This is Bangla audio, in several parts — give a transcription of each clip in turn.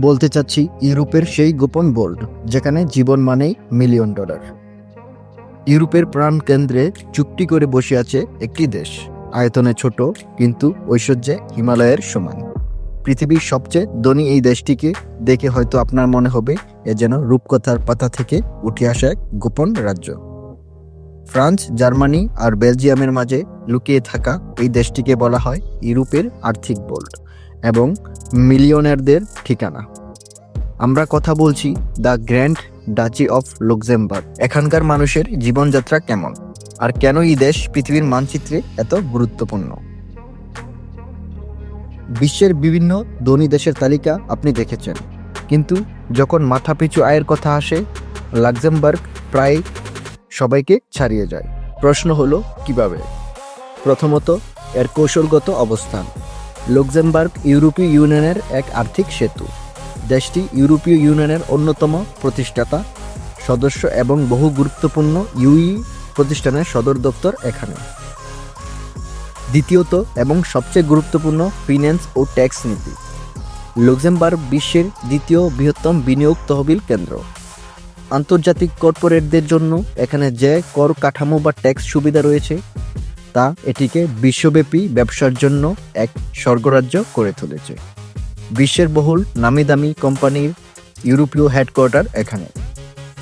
বলতে চাচ্ছি ইউরোপের সেই গোপন বোল্ড যেখানে জীবন মানেই মিলিয়ন ডলার। ইউরোপের প্রাণ কেন্দ্রে চুক্তি করে বসে আছে একটি দেশ। আয়তনে ছোট, কিন্তু ঐশ্বর্যে হিমালয়ের সমান। পৃথিবীর সবচেয়ে ধনী এই দেশটিকে দেখে হয়তো আপনার মনে হবে, এ যেন রূপকথার পাতা থেকে উঠে আসা এক গোপন রাজ্য। ফ্রান্স, জার্মানি আর বেলজিয়ামের মাঝে লুকিয়ে থাকা এই দেশটিকে বলা হয় ইউরোপের আর্থিক বোল্ড এবং মিলিয়নারদের ঠিকানা। আমরা কথা বলছি the grand duchy of Luxembourg. এখানকার মানুষের জীবনযাত্রা কেমন? আর কেন এই দেশ পৃথিবীর মানচিত্রে এত গুরুত্বপূর্ণ? বিশ্বের বিভিন্ন ধনী দেশের তালিকা আপনি দেখেছেন। কিন্তু যখন মাথাপিছু আয়ের কথা আসে, লাক্সেমবার্গ প্রায় সবাইকে ছাড়িয়ে যায়। প্রশ্ন হলো, কীভাবে? প্রথমত, এর কৌশলগত অবস্থান। লুক্সেমবার্গ ইউরোপীয় ইউনিয়নের এক আর্থিক সেতু। দেশটি ইউরোপীয় ইউনিয়নের অন্যতম প্রতিষ্ঠাতা, সদস্য এবং বহু গুরুত্বপূর্ণ ইউই প্রতিষ্ঠানের সদর দপ্তর এখানে। দ্বিতীয়ত এবং সবচেয়ে গুরুত্বপূর্ণ ফিন্যান্স ও ট্যাক্স নীতি। লুক্সেমবার্গ বিশ্বের দ্বিতীয় বৃহত্তম বিনিয়োগ তহবিল কেন্দ্র। আন্তর্জাতিক কর্পোরেটদের জন্য এখানে যে কর কাঠামো বা ট্যাক্স সুবিধা রয়েছে তা এটিকে বিশ্বব্যাপী ব্যবসার জন্য এক স্বর্গরাজ্য করে তুলেছে। বিশ্বের বহুল নামি দামি কোম্পানির ইউরোপীয় হেডকোয়ার্টার এখানে।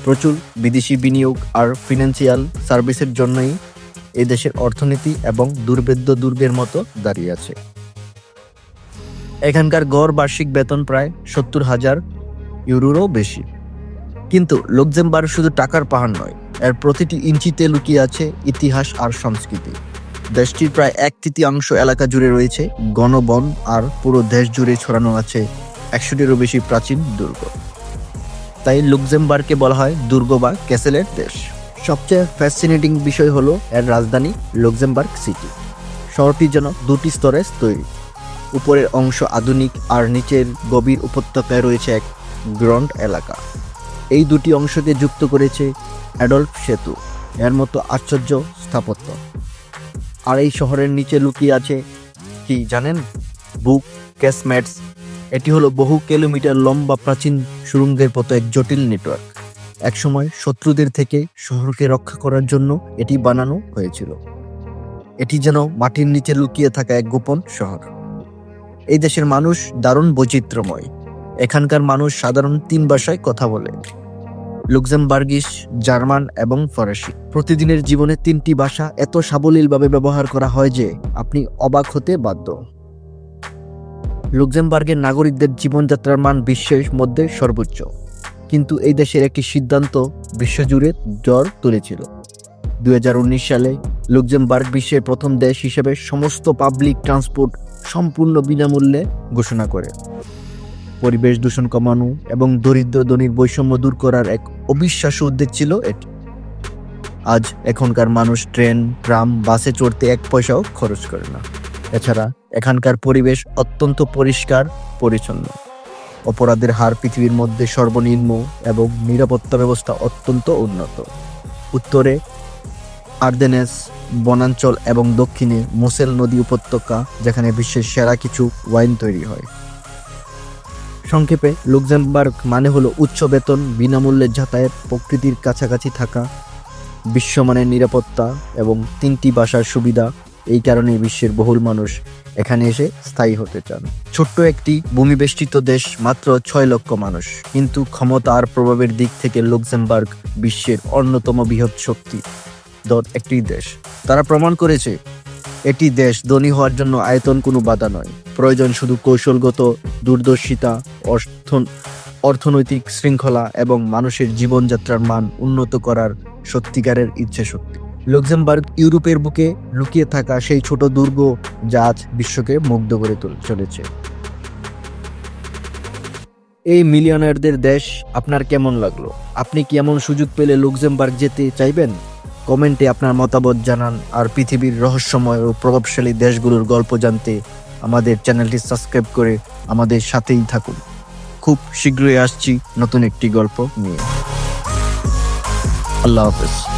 প্রচুর বিদেশি বিনিয়োগ আর ফিনান্সিয়াল সার্ভিসের জন্যই এই দেশের অর্থনীতি এবং দুর্ভেদ্য দুর্গের মতো দাঁড়িয়ে আছে। এখানকার গড় বার্ষিক বেতন প্রায় সত্তর হাজার ইউরোরও বেশি। কিন্তু লুক্সেমবার্গ শুধু টাকার পাহাড় নয়, এর প্রতিটি ইঞ্চিতে লুকিয়ে আছে ইতিহাস আর সংস্কৃতি। দেশটির প্রায় এক তৃতীয়াংশ এলাকা জুড়ে রয়েছে গণবন আর পুরো দেশ জুড়ে ছড়ানো আছে একশোটিরও বেশি প্রাচীন দুর্গ। তাই লুক্সেমবার্গকে বলা হয় দুর্গ বা ক্যাসেলের দেশ। সবচেয়ে ফ্যাসিনেটিং বিষয় হলো এর রাজধানী লুক্সেমবার্গ সিটি শহরটি যেন দুটি স্তরে তৈরি। উপরের অংশ আধুনিক আর নিচের গভীর উপত্যকায় রয়েছে এক গ্রন্ড এলাকা। এই দুটি অংশকে যুক্ত করেছে অ্যাডল্ফ সেতু। এর মতো আশ্চর্য স্থাপত্য। আর এই শহরের নিচে লুকিয়ে আছে কি জানেন? বুক ক্যাসম্যাটস এটি হলো বহু কিলোমিটার লম্বা প্রাচীন সুরঙ্গের মতো এক জটিল নেটওয়ার্ক। একসময় শত্রুদের থেকে শহরকে রক্ষা করার জন্য এটি বানানো হয়েছিল। এটি যেন মাটির নিচে লুকিয়ে থাকা এক গোপন শহর। এই দেশের মানুষ দারুণ বৈচিত্র্যময়। এখানকার মানুষ সাধারণ তিন ভাষায় কথা বলে। লুক্সেমবার্গিস, জার্মান এবং ফরাসি। প্রতিদিনের জীবনে তিনটি ভাষা এত সাবলীলভাবে ব্যবহার করা হয় যে আপনি অবাক হতে বাধ্য। লুক্সেমবার্গের নাগরিকদের জীবনযাত্রার মান বিশ্বের মধ্যে সর্বোচ্চ। কিন্তু এই দেশের একটি সিদ্ধান্ত বিশ্বজুড়ে জ্বর তুলেছিল। দুই হাজার উনিশ সালে লুক্সেমবার্গ বিশ্বের প্রথম দেশ হিসেবে সমস্ত পাবলিক ট্রান্সপোর্ট সম্পূর্ণ বিনামূল্যে ঘোষণা করে। পরিবেশ দূষণ কমানো এবং দরিদ্র ধনীর বৈষম্য দূর করার এক অবিশ্বাস্য উদ্যোগ ছিল এটি। আজ এখনকার মানুষ ট্রেন, ট্রাম, বাসে চড়তে এক পয়সাও খরচ করে না। এছাড়া এখানকার পরিবেশ অত্যন্ত পরিষ্কার, পরিচ্ছন্ন। অপরাধের হার পৃথিবীর মধ্যে সর্বনিম্ন এবং নিরাপত্তা ব্যবস্থা অত্যন্ত উন্নত। উত্তরে আর্দেনেস, বনাঞ্চল এবং দক্ষিণে মোসেল নদী উপত্যকা, যেখানে বিশ্বের সেরা কিছু ওয়াইন তৈরি হয়। সংক্ষেপে, লুক্সেমবার্গ মানে হলো উচ্চ বেতন, বিনামূল্যে যাতায়াত, প্রকৃতির কাছাকাছি থাকা, বিশ্বমানের নিরাপত্তা এবং তিনটি বাসার সুবিধা। এই কারণে বিশ্বের বহুল মানুষ এখানে এসে স্থায়ী হতে চান। ছোট্ট একটি ভূমিবেষ্টিত দেশ, মাত্র ছয় লক্ষ মানুষ। কিন্তু ক্ষমতা আর প্রভাবের দিক থেকে লুক্সেমবার্গ বিশ্বের অন্যতম বৃহৎ শক্তি দর একটি দেশ। তারা প্রমাণ করেছে, এটি দেশ ধনী হওয়ার জন্য আয়তন কোনো বাধা নয়। প্রয়োজন শুধু কৌশলগত দূরদর্শিতা অর্থ অর্থনৈতিক শৃঙ্খলা এবং মানুষের জীবনযাত্রার মান উন্নত করার সত্যিকারের ইচ্ছে শক্তি লুক্সেমবার্গ ইউরোপের বুকে লুকিয়ে থাকা সেই ছোট দুর্গ যা আজ বিশ্বকে মুগ্ধ করে তুল, চলেছে। এই মিলিয়নারদের দেশ আপনার কেমন লাগল? আপনি কি এমন সুযোগ পেলে লুক্সেমবার্গ যেতে চাইবেন? কমেন্টে আপনার মতামত জানান আর পৃথিবীর রহস্যময় ও প্রভাবশালী দেশগুলোর গল্প জানতে আমাদের চ্যানেলটি সাবস্ক্রাইব করে আমাদের সাথেই থাকুন। খুব শীঘ্রই আসছি নতুন একটি গল্প নিয়ে। আল্লাহ হাফেজ।